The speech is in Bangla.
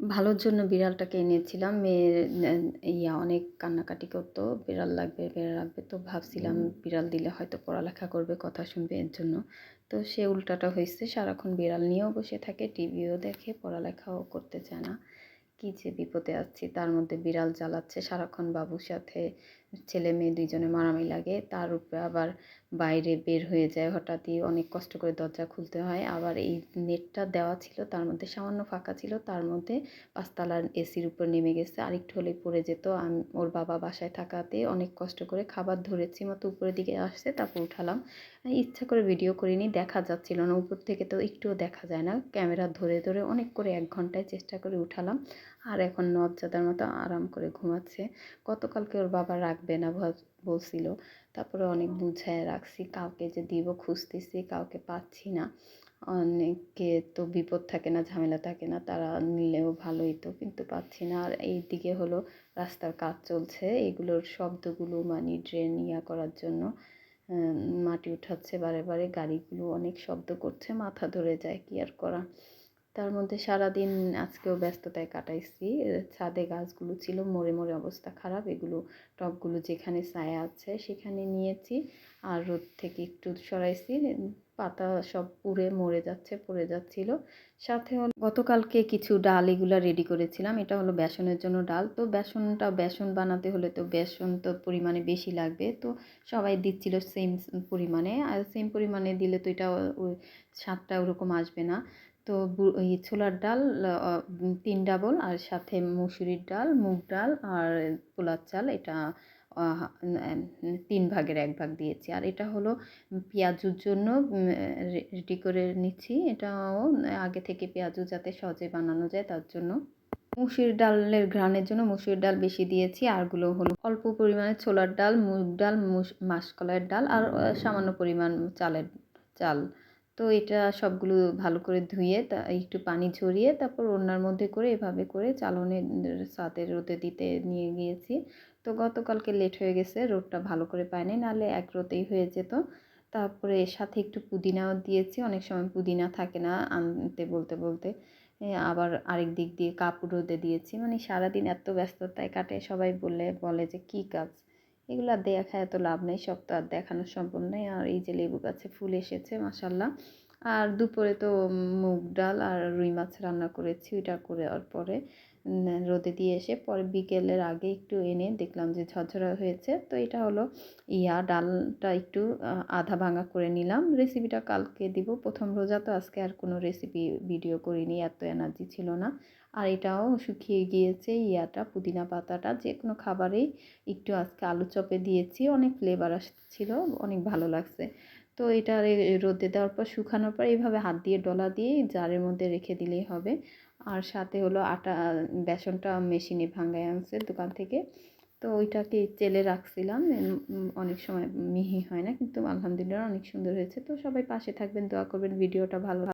ভালোর জন্য বিড়ালটাকে এনেছিলাম। মেয়ের ইয়া অনেক কান্নাকাটি করতো। বিড়াল লাগবে বিড়াল লাগবে। তো ভাবছিলাম বিড়াল দিলে হয়তো পড়ালেখা করবে কথা শুনবে এর জন্য। তো সে উল্টাটা হয়েছে। সারাক্ষণ বিড়াল নিয়েও বসে থাকে টিভিও দেখে পড়ালেখাও করতে চায় না। কী যে বিপদে আছি, তার মধ্যে বিড়াল জ্বালাচ্ছে সারাক্ষণ বাবুর সাথে ছেলে মেয়ে দুইজনে মারামারি লাগে, তার উপরে আবার বাইরে বের হয়ে যায়, হঠাৎই অনেক কষ্ট করে দরজা খুলতে হয়। আবার এই নেটটা দেওয়া ছিল, তার মধ্যে সামান্য ফাঁকা ছিল, তার মধ্যে পাঁচতলার এসির উপর নেমে গেছে, আরেকটু হলেই পড়ে যেত। আমি, ওর বাবা বাসায় থাকাতে অনেক কষ্ট করে খাবার ধরেছি, মতো উপরের দিকে আসছে তারপর উঠালাম। ইচ্ছা করে ভিডিও করিনি, দেখা যাচ্ছিল না। উপর থেকে তো একটুও দেখা যায় না। ক্যামেরা ধরে ধরে অনেক করে এক ঘন্টায় চেষ্টা করে উঠালাম। আর এখন নবজাদার মতো আরাম করে ঘুমাচ্ছে। গতকালকে ওর বাবা রাখবে না বলছিল। তারপরে অনেক বুঝায় রাখছি, কাউকে যে দিব খুঁজতেছি, কাউকে পাচ্ছি না। অনেকে তো বিপদ থাকে না, ঝামেলা থাকে না, তারা নিলেও ভালোই তো, কিন্তু পাচ্ছি না। আর এই দিকে হলো রাস্তার কাজ চলছে। এগুলোর শব্দগুলো মানে ড্রেন ইয়া করার জন্য মাটি উঠাচ্ছে বারে বারে গাড়িগুলো অনেক শব্দ করছে মাথা ধরে যায় কি আর করা। তার মধ্যে সারাদিন আজকেও ব্যস্ততায় কাটাইছি। ছাদে গাছগুলো ছিল, মরে মরে অবস্থা খারাপ। এগুলো টবগুলো যেখানে ছায়া আছে সেখানে নিয়েছি। আর রোদ থেকে একটু সরাইছি। পাতা সব পুড়ে মরে যাচ্ছে, পড়ে যাচ্ছিল। সাথে গতকালকে কিছু ডাল এগুলো রেডি করেছিলাম। এটা হলো বেসনের জন্য ডাল। তো বেসনটা, বেসন বানাতে হলে তো বেসন তো পরিমাণে বেশি লাগবে। তো সবাই দিচ্ছিল সেম পরিমাণে। আর সেম পরিমাণে দিলে তো এটা স্বাদটা ওরকম আসবে না। তো এই ছোলার ডাল তিন ডাবল আর সাথে মুসুরির ডাল, মুগ ডাল আর পোলার চাল এটা তিন ভাগের এক ভাগ দিয়েছি। আর এটা হলো পেঁয়াজুর জন্য রেডি করে নিচ্ছি। এটাও আগে থেকে পেঁয়াজু যাতে সহজে বানানো যায় তার জন্য। মুসুর ডালের ঘ্রাণের জন্য মুসুর ডাল বেশি দিয়েছি। আরগুলো হলো অল্প পরিমাণে ছোলার ডাল, মুগ ডাল মাসকলাইয়ের ডাল আর সামান্য পরিমাণ চালের, চাল। তো এটা সবগুলো ভালো করে ধুয়ে তা, একটু পানি ঝরিয়ে তারপর ওনার মধ্যে করে এভাবে করে চালনের সাথে রোদে দিতে নিয়ে গিয়েছি। তো গতকালকে লেট হয়ে গেছে, রোদটা ভালো করে পায়নি নাহলে এক রোদেই হয়ে যেত। তারপরে এর সাথে একটু পুদিনাও দিয়েছি, অনেক সময় পুদিনা থাকে না আনতে বলতে বলতে। আবার আরেক দিক দিয়ে কাপড় রোদে দিয়েছি মানে সারাদিন এত ব্যস্ততায় কাটে, সবাই বললে বলে যে কী কাজ। এগুলো আর দেখায় এত লাভ নেই, সব তো আর দেখানো সম্ভব নেই। আর এই যে লেবু গাছে ফুল এসেছে মাসাল্লাহ আর দুপুরে তো মুগ ডাল আর রুই মাছ রান্না করেছি, ওইটা করে আর পরে রোদে দিয়ে এসে পরে বিকেলের আগে একটু এনে দেখলাম যে ঝরঝরা হয়েছে। তো এটা হলো ইয়া, ডালটা একটু আধা ভাঙা করে নিলাম। রেসিপিটা কালকে দিব, প্রথম রোজা তো আজকে আর কোনো রেসিপি ভিডিও করিনি, এত এনার্জি ছিল না। আর এটাও শুকিয়ে গিয়েছে ইয়াটা পুদিনা পাতাটা। যে কোনো খাবারেই একটু আজকে আলু চপে দিয়েছি, অনেক ফ্লেভার আসছিল, অনেক ভালো লাগছে। তো এটা রোদে দেওয়ার পর, শুকানোর পর এইভাবে হাত দিয়ে, ডলা দিয়ে জারের মধ্যে রেখে দিলেই হবে। আর সাথে হলো আটা, বেসনটা মেশিনে ভাঙ্গায় আনছে দোকান থেকে। তো ওইটাকে চেলে রাখছিলাম অনেক সময় মিহি হয় না, কিন্তু আলহামদুলিল্লাহ অনেক সুন্দর হয়েছে। তো সবাই পাশে থাকবেন, দোয়া করবেন, ভিডিওটা ভালো